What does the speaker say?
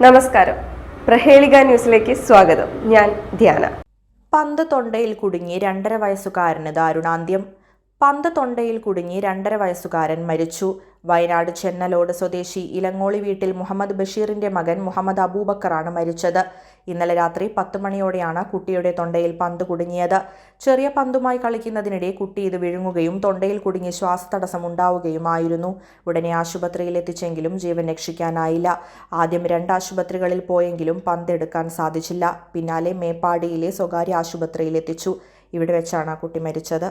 നമസ്കാരം. പ്രഹേളിക ന്യൂസിലേക്ക് സ്വാഗതം. ഞാൻ ധ്യാന. പന്ത് തൊണ്ടയിൽ കുടുങ്ങി രണ്ടര വയസ്സുകാരന് ദാരുണാന്ത്യം. പന്ത് തൊണ്ടയിൽ കുടുങ്ങി രണ്ടര വയസ്സുകാരൻ മരിച്ചു. വയനാട് ചെന്നലോട് സ്വദേശി ഇലങ്ങോളി വീട്ടിൽ മുഹമ്മദ് ബഷീറിന്റെ മകൻ മുഹമ്മദ് അബൂബക്കറാണ് മരിച്ചത്. ഇന്നലെ രാത്രി പത്ത് മണിയോടെയാണ് കുട്ടിയുടെ തൊണ്ടയിൽ പന്ത് കുടുങ്ങിയത്. ചെറിയ പന്തുമായി കളിക്കുന്നതിനിടെ കുട്ടി ഇത് വിഴുങ്ങുകയും തൊണ്ടയിൽ കുടുങ്ങി ശ്വാസതടസ്സം ഉണ്ടാവുകയുമായിരുന്നു. ഉടനെ ആശുപത്രിയിൽ എത്തിച്ചെങ്കിലും ജീവൻ രക്ഷിക്കാനായില്ല. ആദ്യം രണ്ട് ആശുപത്രികളിൽ പോയെങ്കിലും പന്തെടുക്കാൻ സാധിച്ചില്ല. പിന്നാലെ മേപ്പാടിയിലെ സ്വകാര്യ ആശുപത്രിയിൽ എത്തിച്ചു. ഇവിടെ വെച്ചാണ് കുട്ടി മരിച്ചത്.